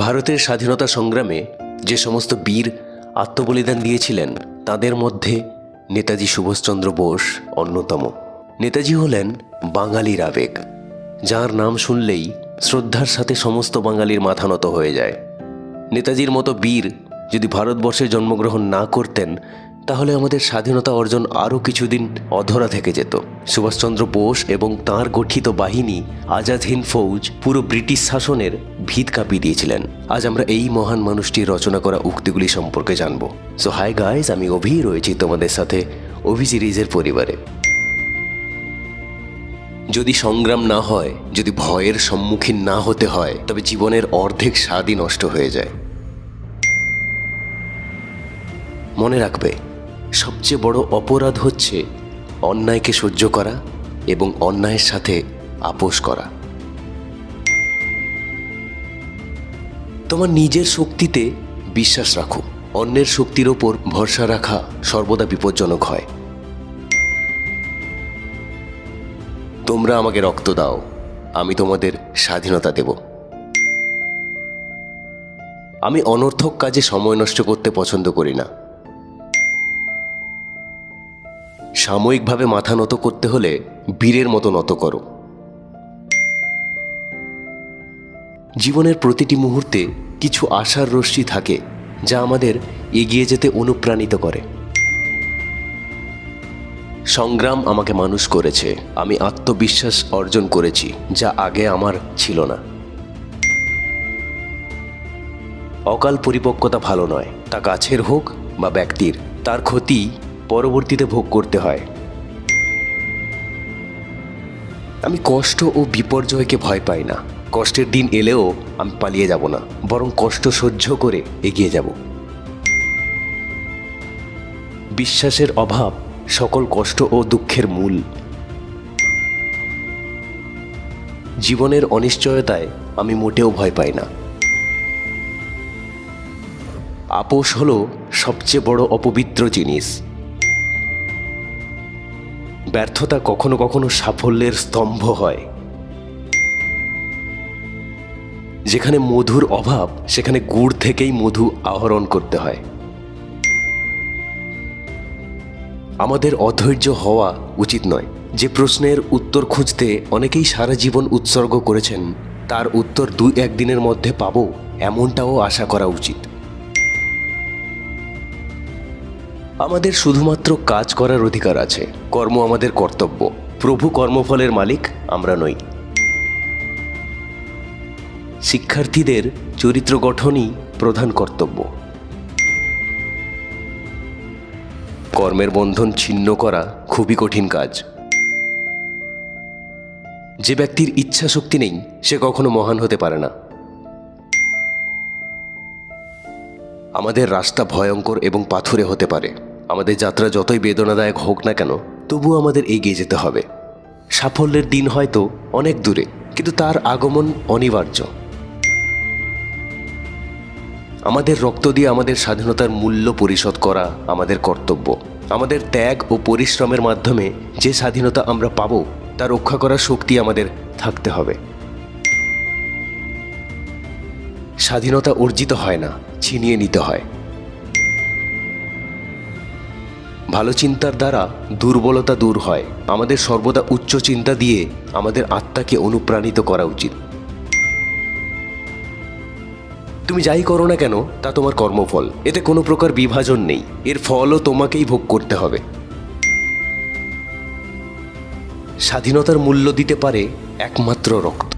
ভারতের স্বাধীনতা সংগ্রামে যে সমস্ত বীর আত্মবলিদান দিয়েছিলেন, তাদের মধ্যে নেতাজি সুভাষচন্দ্র বোস অন্যতম। নেতাজি হলেন বাঙালির আবেগ, যার নাম শুনলেই শ্রদ্ধার সাথে সমস্ত বাঙালির মাথা নত হয়ে যায়। নেতাজির মতো বীর যদি ভারতবর্ষে জন্মগ্রহণ না করতেন তাহলে আমাদের স্বাধীনতা অর্জন আরও কিছুদিন অধরা থেকে যেত। সুভাষচন্দ্র বোস এবং তাঁর গঠিত বাহিনী, আজাদ হিন্দ ফৌজ, পুরো ব্রিটিশ শাসনের ভিত কাঁপিয়ে দিয়েছিলেন। আজ আমরা এই মহান মানুষটির রচনা করা উক্তিগুলি সম্পর্কে জানব। সো হাই গাইজ আমি অভি, রয়েছি তোমাদের সাথে অভি সিরিজের পরিবারে। যদি সংগ্রাম না হয়, যদি ভয়ের সম্মুখীন না হতে হয়, তবে জীবনের অর্ধেক স্বাদই নষ্ট হয়ে যায়। মনে রাখবে সবচেয়ে বড় অপরাধ হচ্ছে অন্যায়কে সহ্য করা এবং অন্যায়ের সাথে আপোষ করা। তোমার নিজের শক্তিতে বিশ্বাস রাখো। অন্যের শক্তির ওপর ভরসা রাখা সর্বদা বিপজ্জনক হয়। তোমরা আমাকে রক্ত দাও, আমি তোমাদের স্বাধীনতা দেব। আমি অনর্থক কাজে সময় নষ্ট করতে পছন্দ করি না। সাময়িকভাবে মাথা নত করতে হলে বীরের মতো নত করো। জীবনের প্রতিটি মুহূর্তে কিছু আশার রশ্মি থাকে যা আমাদের এগিয়ে যেতে অনুপ্রাণিত করে। সংগ্রাম আমাকে মানুষ করেছে, আমি আত্মবিশ্বাস অর্জন করেছি, যা আগে আমার ছিল না। অকাল পরিপক্কতা ভালো নয়, তা কাছের হোক বা ব্যক্তির, তার ক্ষতি পরবর্তীতে ভোগ করতে হয়। আমি কষ্ট ও বিপর্যয়কে ভয় পাই না। কষ্টের দিন এলেও আমি পালিয়ে যাব না, বরং কষ্ট সহ্য করে এগিয়ে যাব। বিশ্বাসের অভাব সকল কষ্ট ও দুঃখের মূল। জীবনের অনিশ্চয়তায় আমি মোটেও ভয় পাই না। আপোষ হলো সবচেয়ে বড় অপবিত্র জিনিস। ব্যর্থতা কখনো কখনো সাফল্যের স্তম্ভ হয়। যেখানে মধুর অভাব, সেখানে গুড় থেকেই মধু আহরণ করতে হয়। আমাদের অধৈর্য হওয়া উচিত নয়। যে প্রশ্নের উত্তর খুঁজতে অনেকেই সারা জীবন উৎসর্গ করেছেন, তার উত্তর দুই একদিনের মধ্যে পাবো, এমনটাও আশা করা উচিত। আমাদের শুধুমাত্র কাজ করার অধিকার আছে। কর্ম আমাদের কর্তব্য। প্রভু কর্মফলের মালিক, আমরা নই। শিক্ষার্থীদের চরিত্র গঠনই প্রধান কর্তব্য। কর্মের বন্ধন ছিন্ন করা খুবই কঠিন কাজ। যে ব্যক্তির ইচ্ছা শক্তি নেই, সে কখনো মহান হতে পারে না। আমাদের রাস্তা ভয়ঙ্কর এবং পাথুরে হতে পারে। আমাদের যাত্রা যতই বেদনাদায়ক হোক না কেন, তবুও আমাদের এগিয়ে যেতে হবে। সাফল্যের দিন হয়তো অনেক দূরে, কিন্তু তার আগমন অনিবার্য। আমাদের রক্ত দিয়ে আমাদের স্বাধীনতার মূল্য পরিশোধ করা আমাদের কর্তব্য। আমাদের ত্যাগ ও পরিশ্রমের মাধ্যমে যে স্বাধীনতা আমরা পাব, তা রক্ষা করার শক্তি আমাদের থাকতে হবে। স্বাধীনতা অর্জিত হয় না, ছিনিয়ে নিতে হয়। ভালো চিন্তার দ্বারা দুর্বলতা দূর হয়। আমাদের সর্বদা উচ্চ চিন্তা দিয়ে আমাদের আত্মাকে অনুপ্রাণিত করা উচিত। তুমি যাই করো না কেন, তা তোমার কর্মফল। এতে কোনো প্রকার বিভাজন নেই। এর ফলও তোমাকেই ভোগ করতে হবে। স্বাধীনতার মূল্য দিতে পারে একমাত্র রক্ত।